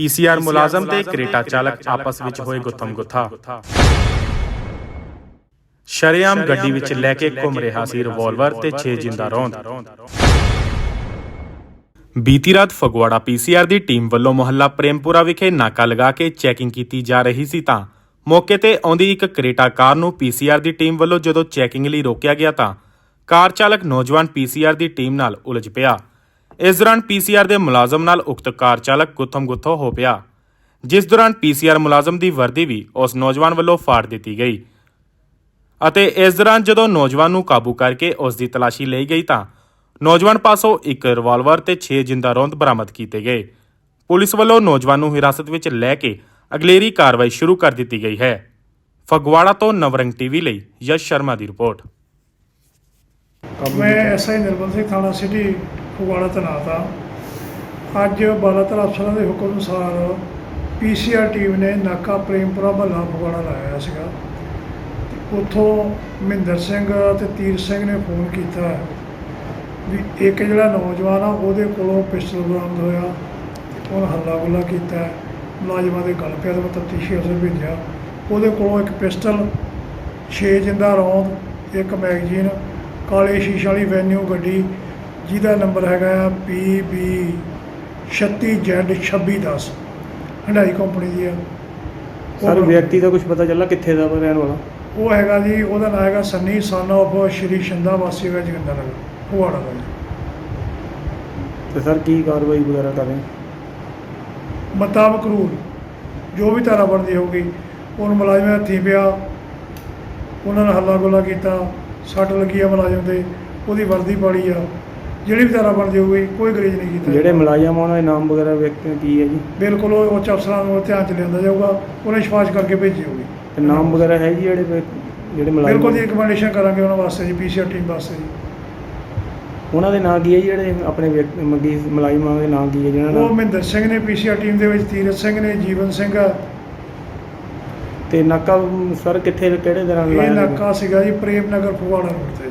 PCR ਮੁਲਾਜ਼ਮ ਤੇ Creta ਚਾਲਕ ਆਪਸ ਵਿੱਚ ਹੋਏ ਗੁੱਥਮ ਗੁੱਥਾ। ਸ਼ਰੇਆਮ ਗੱਡੀ ਵਿੱਚ ਲੈ ਕੇ ਘੁੰਮ ਰਿਹਾ ਸੀ ਰਿਵਾਲਵਰ ਤੇ 6 ਜਿੰਦਾ ਰੌਂਦ। ਬੀਤੀ ਰਾਤ ਫਗਵਾੜਾ ਪੀਸੀਆਰ ਦੀ ਟੀਮ ਵੱਲੋਂ ਮੁਹੱਲਾ ਪ੍ਰੇਮਪੁਰਾ ਵਿਖੇ ਨਾਕਾ ਲਗਾ ਕੇ ਚੈਕਿੰਗ ਕੀਤੀ ਜਾ ਰਹੀ ਸੀ ਤਾਂ ਮੌਕੇ ਤੇ ਆਉਂਦੀ ਇੱਕ ਕ੍ਰੇਟਾ ਕਾਰ ਨੂੰ ਪੀਸੀਆਰ ਦੀ ਟੀਮ ਵੱਲੋਂ ਜਦੋਂ ਚੈਕਿੰਗ ਲਈ ਰੋਕਿਆ ਗਿਆ ਤਾਂ ਕਾਰ ਚਾਲਕ ਨੌਜਵਾਨ ਪੀਸੀਆਰ ਦੀ ਟੀਮ ਨਾਲ ਉਲਝ ਪਿਆ। ਇਸ ਦੌਰਾਨ ਪੀਸੀਆਰ ਦੇ ਮੁਲਾਜ਼ਮ ਨਾਲ ਉਕਤ ਕਾਰ ਚਾਲਕ ਗੁੱਥਮ ਗੁੱਥੋ ਹੋ ਪਿਆ। ਜਿਸ ਦੌਰਾਨ ਪੀਸੀਆਰ ਮੁਲਾਜ਼ਮ ਦੀ ਵਰਦੀ ਵੀ ਉਸ ਨੌਜਵਾਨ ਵੱਲੋਂ ਫਾੜ ਦਿੱਤੀ ਗਈ। ਅਤੇ ਇਸ ਦੌਰਾਨ ਜਦੋਂ ਨੌਜਵਾਨ ਨੂੰ ਕਾਬੂ ਕਰਕੇ ਉਸ ਦੀ ਤਲਾਸ਼ੀ ਲਈ ਗਈ ਤਾਂ ਨੌਜਵਾਨ ਪਾਸੋਂ ਇੱਕ ਰਿਵਾਲਵਰ ਤੇ 6 ਜਿੰਦਾ ਰੋਂਦ ਬਰਾਮਦ ਕੀਤੇ ਗਏ। ਪੁਲਿਸ ਵੱਲੋਂ ਨੌਜਵਾਨ ਨੂੰ ਹਿਰਾਸਤ ਵਿੱਚ ਲੈ ਕੇ ਅਗਲੇਰੀ ਕਾਰਵਾਈ ਸ਼ੁਰੂ ਕਰ ਦਿੱਤੀ ਗਈ ਹੈ। ਫਗਵਾੜਾ ਤੋਂ ਨਵਰੰਗ ਟੀਵੀ ਲਈ ਯਸ਼ ਸ਼ਰਮਾ ਦੀ ਰਿਪੋਰਟ। ਮੈਂ ਐਸਆਈ ਨਿਰਮਲ ਸਿੰਘ, ਥਾਣਾ ਸਿਟੀ ਫਗਵਾੜਾ ਤੈਨਾਤ ਹਾਂ ਅੱਜ ਬਾਲਾਤਰ ਅਫਸਰਾਂ ਦੇ ਹੁਕਮ ਅਨੁਸਾਰ ਪੀਸੀਆਰ ਟੀਮ ਨੇ ਨਾਕਾ ਪ੍ਰੇਮਪੁਰਾ ਮਹੱਲਾ ਫਗਵਾੜਾ ਲਾਇਆ ਸੀਗਾ। ਉੱਥੋਂ ਮਹਿੰਦਰ ਸਿੰਘ ਤੇ ਤੀਰ ਸਿੰਘ ਨੇ ਫੋਨ ਕੀਤਾ ਵੀ ਇੱਕ ਜਿਹੜਾ ਨੌਜਵਾਨ ਆ, ਉਹਦੇ ਕੋਲੋਂ ਪਿਸਟਲ ਬਰਾਮਦ ਹੋਇਆ। ਤੇ ਹੱਲਾ ਗੁੱਲਾ ਕੀਤਾ। ਮੁਲਾਜ਼ਮਾਂ ਦੇ ਗਲ ਪਿਆ ਤੇ ਮੈਂ ਤਫਤੀਸ਼ੀ ਅਫਸਰ ਭੇਜਿਆ। ਉਹਦੇ ਕੋਲੋਂ ਇੱਕ ਪਿਸਟਲ 6 ਜਿੰਦਾ ਰੌਂਦ, ਇੱਕ ਮੈਗਜ਼ੀਨ, ਕਾਲੇ ਸ਼ੀਸ਼ੇ ਵਾਲੀ ਵੈਨਿਊ ਗੱਡੀ ਜਿਹਦਾ ਨੰਬਰ ਹੈਗਾ ਆ PB 36Z2610 ਹੰਡਾਈ ਕੰਪਨੀ ਦੀ ਆ। ਉਹ ਸਰ ਵਿਅਕਤੀ ਦਾ ਕੁਝ ਪਤਾ ਚੱਲਾ ਕਿੱਥੇ ਦਾ ਰਹਿਣ ਵਾਲਾ? ਉਹ ਹੈਗਾ ਜੀ ਉਹਦਾ ਨਾਮ ਹੈਗਾ ਸੰਨੀ ਸਨ ਆਫ ਸ਼੍ਰੀ ਸ਼ਿੰਦਾ ਵਾਸੀ ਹੈਗਾ ਜਗੰਦਰ ਨਗਰ ਫਗਵਾੜਾ ਦਾ ਜੀ। ਤੇ ਸਰ ਕੀ ਕਾਰਵਾਈ ਵਗੈਰਾ ਕਰ ਰਹੇ ਮੁਤਾਬਕ ਰੂਲ ਜੋ ਵੀ ਧਾਰਾ ਬਣਦੀ ਹੋਊਗੀ ਉਹਨ ਮੁਲਾਜ਼ਮ ਹੱਥੀ ਪਿਆ ਉਹਨਾਂ ਨੇ ਹੱਲਾ ਗੋਲਾ ਕੀਤਾ ਸੱਟ ਲੱਗੀ ਆ ਮੁਲਾਜ਼ਮ ਦੇ ਉਹਦੀ ਵਰਦੀ ਪਾੜੀ ਆ। ਜਿਹੜੀ ਵੀ ਧਾਰਾ ਬਣਦੀ ਹੋਊਗੀ ਕੋਈ ਗਰੇਜ ਨਹੀਂ ਕੀਤਾ। ਜਿਹੜੇ ਮੁਲਾਜ਼ਮ ਆ ਉਹਨਾਂ ਦੇ ਨਾਮ ਵਗੈਰਾ ਵਿਅਕਤੀ ਕੀ ਹੈ ਜੀ? ਬਿਲਕੁਲ ਉਹ ਉੱਚ ਅਫਸਰਾਂ ਨੂੰ ਧਿਆਨ ਚ ਲਿਆਂਦਾ ਜਾਊਗਾ ਉਹਨੇ ਸਿਫਾਰਿਸ਼ ਕਰਕੇ ਭੇਜੀ ਹੋਊਗੀ। ਤੇ ਨਾਮ ਵਗੈਰਾ ਹੈ ਜੀ ਜਿਹੜੇ ਵਿਅਕ- ਜਿਹੜੇ ਬਿਲਕੁਲ ਮੁਲਾਜ਼ਮ ਜੀ ਰਿਕਮੈਂਡੇਸ਼ਨ ਕਰਾਂਗੇ ਉਹਨਾਂ ਵਾਸਤੇ ਜੀ ਪੀਸੀਆਰ ਟੀਮ ਵਾਸਤੇ ਜੀ। ਉਹਨਾਂ ਦੇ ਨਾਂ ਕੀ ਹੈ ਜੀ ਜਿਹੜੇ ਆਪਣੇ ਮੰਗੀ ਮੁਲਾਜ਼ਮਾਂ ਦੇ ਨਾਂ ਕੀ ਹੈ ਜਿਹਨਾਂ ਉਹ ਨਾਲ ਮਹਿੰਦਰ ਸਿੰਘ ਨੇ ਪੀਸੀਆਰ ਟੀਮ ਦੇ ਵਿੱਚ ਤੀਰਥ ਸਿੰਘ ਨੇ ਜੀਵਨ ਸਿੰਘ ਆ। ਤੇ ਨਾਕਾ ਸਰ ਕਿੱਥੇ ਕਿਹੜੇ ਦੌਰਾਨ ਇਹ ਲਾਇਆ? ਨਾਕਾ ਸੀਗਾ ਜੀ ਪ੍ਰੇਮ ਨਗਰ ਫਗਵਾੜਾ ਰੋਡ ਤੇ ਜੀ।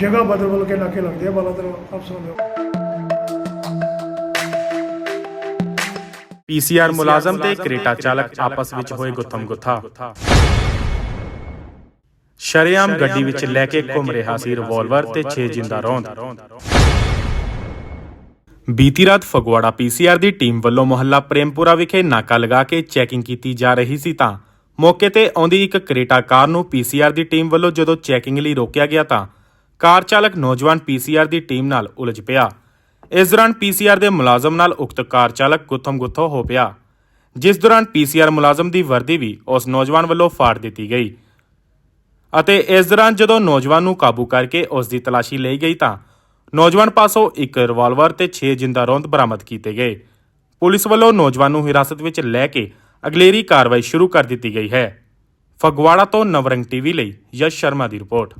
ਜਗ੍ਹਾ ਬਦਲ ਬਦਲ ਕੇ ਨਾਕੇ ਲੱਗਦੇ ਆ ਬਾਲਾਤਰ ਅਫਸਰਾਂ ਦੇ ਪੀਸੀਆਰ ਮੁਲਾਜ਼ਮ ਤੇ ਕ੍ਰੇਟਾ ਚਾਲਕ ਆਪਸ ਵਿੱਚ ਹੋਏ ਗੁੱਥਮ ਗੁੱਥਾ। ਸ਼ਰੇਆਮ ਗੱਡੀ ਵਿੱਚ ਲੈ ਕੇ ਘੁੰਮ ਰਿਹਾ ਸੀ ਰਿਵਾਲਵਰ ਤੇ 6 ਜਿੰਦਾ ਰੌਂਦ। ਬੀਤੀ ਰਾਤ ਫਗਵਾੜਾ ਪੀਸੀਆਰ ਦੀ ਟੀਮ ਵੱਲੋਂ ਮੁਹੱਲਾ ਪ੍ਰੇਮਪੁਰਾ ਵਿਖੇ ਨਾਕਾ ਲਗਾ ਕੇ ਚੈਕਿੰਗ ਕੀਤੀ ਜਾ ਰਹੀ ਸੀ ਤਾਂ ਮੌਕੇ ਤੇ ਆਉਂਦੀ ਇੱਕ ਕ੍ਰੇਟਾ ਕਾਰ ਨੂੰ ਪੀਸੀਆਰ ਦੀ ਟੀਮ ਵੱਲੋਂ ਜਦੋਂ ਚੈਕਿੰਗ ਲਈ ਰੋਕਿਆ ਗਿਆ ਤਾਂ ਕਾਰ ਚਾਲਕ ਨੌਜਵਾਨ ਪੀਸੀਆਰ ਦੀ ਟੀਮ ਨਾਲ ਉਲਝ ਪਿਆ। ਇਸ ਦੌਰਾਨ ਪੀਸੀਆਰ ਦੇ ਮੁਲਾਜ਼ਮ ਨਾਲ ਉਕਤ ਕਾਰ ਚਾਲਕ ਗੁੱਥਮ ਗੁੱਥੋ ਹੋ ਪਿਆ। ਜਿਸ ਦੌਰਾਨ ਪੀਸੀਆਰ ਮੁਲਾਜ਼ਮ ਦੀ ਵਰਦੀ ਵੀ ਉਸ ਨੌਜਵਾਨ ਵੱਲੋਂ ਫਾੜ ਦਿੱਤੀ ਗਈ। ਅਤੇ ਇਸ ਦੌਰਾਨ ਜਦੋਂ ਨੌਜਵਾਨ ਨੂੰ ਕਾਬੂ ਕਰਕੇ ਉਸ ਦੀ ਤਲਾਸ਼ੀ ਲਈ ਗਈ ਤਾਂ ਨੌਜਵਾਨ ਪਾਸੋਂ ਇੱਕ ਰਿਵਾਲਵਰ ਤੇ 6 ਜਿੰਦਾ ਰੋਂਦ ਬਰਾਮਦ ਕੀਤੇ ਗਏ। ਪੁਲਿਸ ਵੱਲੋਂ ਨੌਜਵਾਨ ਨੂੰ ਹਿਰਾਸਤ ਵਿੱਚ ਲੈ ਕੇ ਅਗਲੇਰੀ ਕਾਰਵਾਈ ਸ਼ੁਰੂ ਕਰ ਦਿੱਤੀ ਗਈ ਹੈ। ਫਗਵਾੜਾ ਤੋਂ ਨਵਰੰਗ ਟੀਵੀ ਲਈ ਯਸ਼ ਸ਼ਰਮਾ ਦੀ ਰਿਪੋਰਟ।